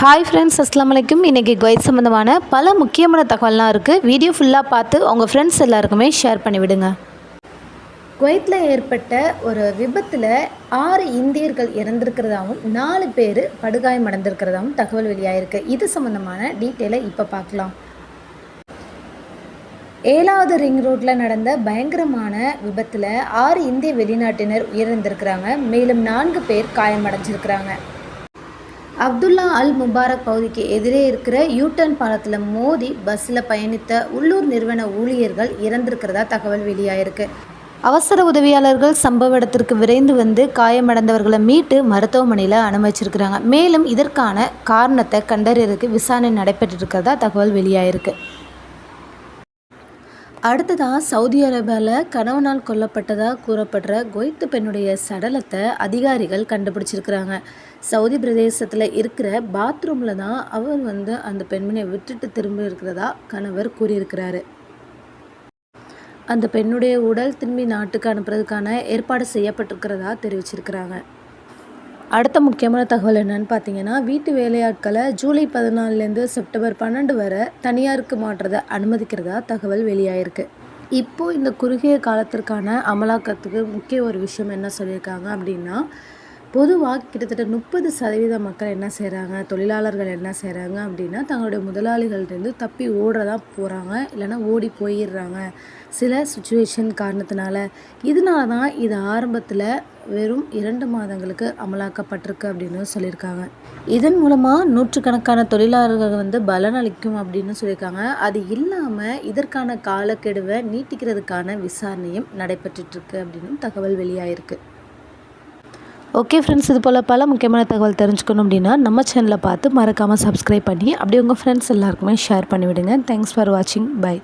Hi friends அஸ்லாம் வலைக்கும் இன்றைக்கி குவைத் சம்மந்தமான பல முக்கியமான தகவல்லாம் இருக்குது வீடியோ ஃபுல்லாக பார்த்து உங்கள் ஃப்ரெண்ட்ஸ் எல்லாருக்குமே ஷேர் பண்ணிவிடுங்க குவைத்தில் ஏற்பட்ட ஒரு விபத்தில் ஆறு இந்தியர்கள் இறந்திருக்கிறதாவும் நாலு பேர் படுகாயம் அடைந்திருக்கிறதாவும் தகவல் வெளியாயிருக்கு. இது சம்மந்தமான டீட்டெயிலை இப்போ பார்க்கலாம். ஏழாவது ரிங் ரோட்டில் நடந்த பயங்கரமான விபத்தில் ஆறு இந்திய வெளிநாட்டினர் உயிரிழந்திருக்கிறாங்க. மேலும் நான்கு பேர் காயமடைஞ்சிருக்கிறாங்க. அப்துல்லா அல் முபாரக் பகுதிக்கு எதிரே இருக்கிற யூட்டர்ன் பாலத்தில் மோதி பஸ்ஸில் பயணித்த உள்ளூர் நிறுவன ஊழியர்கள் இறந்திருக்கிறதா தகவல் வெளியாயிருக்கு. அவசர உதவியாளர்கள் சம்பவ இடத்திற்கு விரைந்து வந்து காயமடைந்தவர்களை மீட்டு மருத்துவமனையில் அனுமதிச்சிருக்கிறாங்க. மேலும் இதற்கான காரணத்தை கண்டறியறதுக்கு விசாரணை நடைபெற்றிருக்கிறதா தகவல் வெளியாயிருக்கு. அடுத்ததாக சவுதி அரேபியாவில் கணவனால் கொல்லப்பட்டதாக கூறப்படுற கொய்த்து பெண்ணுடைய சடலத்தை அதிகாரிகள் கண்டுபிடிச்சிருக்கிறாங்க. சவுதி பிரதேசத்தில் இருக்கிற பாத்ரூமில் தான் அவர் வந்து அந்த பெண்மணியை விட்டுட்டு திரும்பி இருக்கிறதா கணவர் கூறியிருக்கிறாரு. அந்த பெண்ணுடைய உடல் திரும்பி நாட்டுக்கு அனுப்புறதுக்கான ஏற்பாடு செய்யப்பட்டிருக்கிறதா தெரிவிச்சிருக்கிறாங்க. அடுத்த முக்கியமான தகவல் என்னன்னு பார்த்தீங்கன்னா வீட்டு வேலையாட்களை ஜூலை பதினாலுலேருந்து செப்டம்பர் பன்னெண்டு வரை தனியாருக்கு மாற்றுறதை அனுமதிக்கிறதா தகவல் வெளியாயிருக்கு. இப்போது இந்த குறுகிய காலத்திற்கான அமலாக்கத்துக்கு முக்கிய ஒரு விஷயம் என்ன சொல்லியிருக்காங்க அப்படின்னா பொதுவாக கிட்டத்தட்ட முப்பது சதவீத மக்கள் என்ன செய்கிறாங்க தொழிலாளர்கள் என்ன செய்கிறாங்க அப்படின்னா தங்களுடைய முதலாளிகள்டேருந்து தப்பி ஓடுறதா போகிறாங்க இல்லைன்னா ஓடி போயிடுறாங்க. சில சுச்சுவேஷன் காரணத்தினால. இதனால தான் இது ஆரம்பத்தில் வெறும் இரண்டு மாதங்களுக்கு அமலாக்கப்பட்டிருக்கு அப்படின்னு சொல்லியிருக்காங்க. இதன் மூலமாக நூற்றுக்கணக்கான தொழிலாளர்கள் வந்து பலன் அளிக்கும் அப்படின்னு சொல்லியிருக்காங்க. அது இல்லாமல் இதற்கான காலக்கெடுவை நீட்டிக்கிறதுக்கான விசாரணையும் நடைபெற்றுட்ருக்கு அப்படின்னு தகவல் வெளியாகிருக்கு ஓகே ஃப்ரெண்ட்ஸ் இது போல் பல முக்கியமான தகவல் தெரிஞ்சுக்கணும் அப்படின்னா நம்ம சேனலை பார்த்து மறக்காமல் சப்ஸ்கிரைப் பண்ணி அப்படியே உங்கள் ஃப்ரெண்ட்ஸ் எல்லாருக்குமே ஷேர் பண்ணிவிடுங்க. தேங்க்ஸ் ஃபார் வாட்சிங் பை